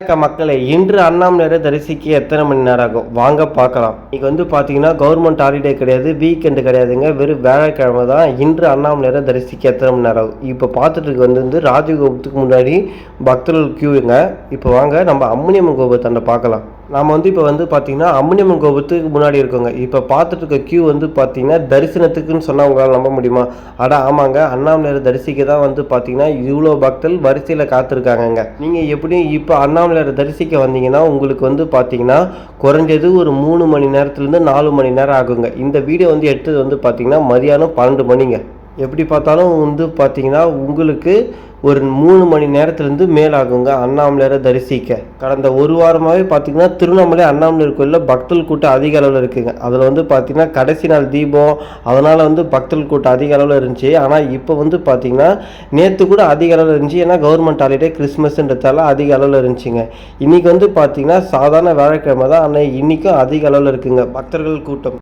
வணக்கம் மக்களே இன்று அண்ணாமலையரை தரிசிக்க எத்தனை மணி நேரம் ஆகும்? வாங்க பார்க்கலாம். இன்னைக்கு வந்து பார்த்தீங்கன்னா கவர்மெண்ட் ஹாலிடே கிடையாது வீக்கெண்டு கிடையாதுங்க. வெறும் வியாழக்கிழமை தான் இன்று அண்ணாமலையரை தரிசிக்க எத்தனை மணி நேரம் ஆகும்? இப்போ பார்த்துட்டு வந்து வந்து ராஜகோபுரத்துக்கு முன்னாடி பக்தர்கள் கியூங்க இப்போ வாங்க நம்ம அம்மனியம்மன் கோபுரத்தாண்ட பார்க்கலாம். நாம் வந்து இப்போ வந்து பார்த்தீங்கன்னா அம்மனியம்மன் கோபுரத்துக்கு முன்னாடி இருக்கோங்க இப்போ பார்த்துட்டு இருக்க க்யூ வந்து பார்த்திங்கன்னா தரிசனத்துக்குன்னு சொன்னால் உங்களால் நம்ப முடியுமா? அடா ஆமாங்க அண்ணாமலையரை தரிசிக்க தான் வந்து பார்த்தீங்கன்னா இவ்வளோ பக்தர்கள் வரிசையில் காத்திருக்காங்கங்க. நீங்கள் எப்படி இப்போ அண்ணாமலையார் தரிசிக்க வந்தீங்கன்னா உங்களுக்கு வந்து பார்த்தீங்கன்னா குறைஞ்சது ஒரு மூணு மணி நேரத்துலேருந்து நாலு மணி நேரம் ஆகுங்க. இந்த வீடியோ வந்து எடுத்தது வந்து பார்த்தீங்கன்னா மதியானம் பன்னெண்டு மணிங்க. எப்படி பார்த்தாலும் வந்து பார்த்தீங்கன்னா உங்களுக்கு ஒரு மூணு மணி நேரத்துலேருந்து மேலாகுங்க. அண்ணாமலையரை தரிசிக்க. கடந்த ஒரு வாரமாகவே பார்த்தீங்கன்னா திருவண்ணாமலை அண்ணாமலையார் கோயிலில் பக்தர்கள் கூட்டம் அதிக அளவில் இருக்குங்க. அதில் வந்து பார்த்திங்கன்னா கடைசி நாள் தீபம். அதனால் வந்து பக்தர்கள் கூட்டம் அதிக அளவில் இருந்துச்சு. ஆனால் இப்போ வந்து பார்த்திங்கன்னா நேற்று கூட அதிக அளவில் இருந்துச்சு. ஏன்னா கவர்மெண்ட் ஹாலிடே கிறிஸ்மஸ்ன்றதால அதிக அளவில் இருந்துச்சுங்க. இன்றைக்கி வந்து பார்த்தீங்கன்னா சாதாரண வியாழக்கிழமை தான் ஆனால் இன்றைக்கும் அதிக அளவில் இருக்குங்க. பக்தர்கள் கூட்டம்.